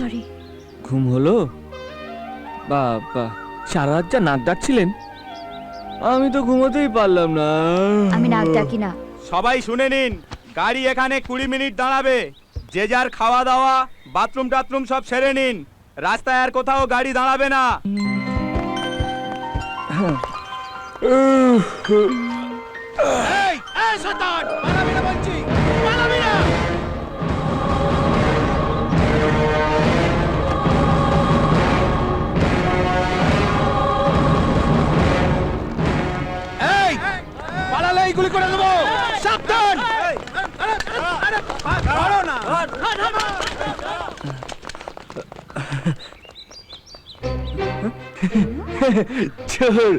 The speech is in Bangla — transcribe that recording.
সরি। ঘুম হলো? বাবা সারা রাত যা নাক ডাকছিলেন? আমি তো ঘুমোতেই পারলাম না। আমি নাক ডাকি না। সবাই শুনে নিন গাড়ি এখানে কুড়ি মিনিট দাঁড়াবে। যে যার খাওয়া দাওয়া বাথরুম টাথরুম সব সেরে নিন। রাস্তায় আর কোথাও গাড়ি দাঁড়াবে না। হ্যাঁ। এই গুলি করে দেবো। সাবধান। চোর।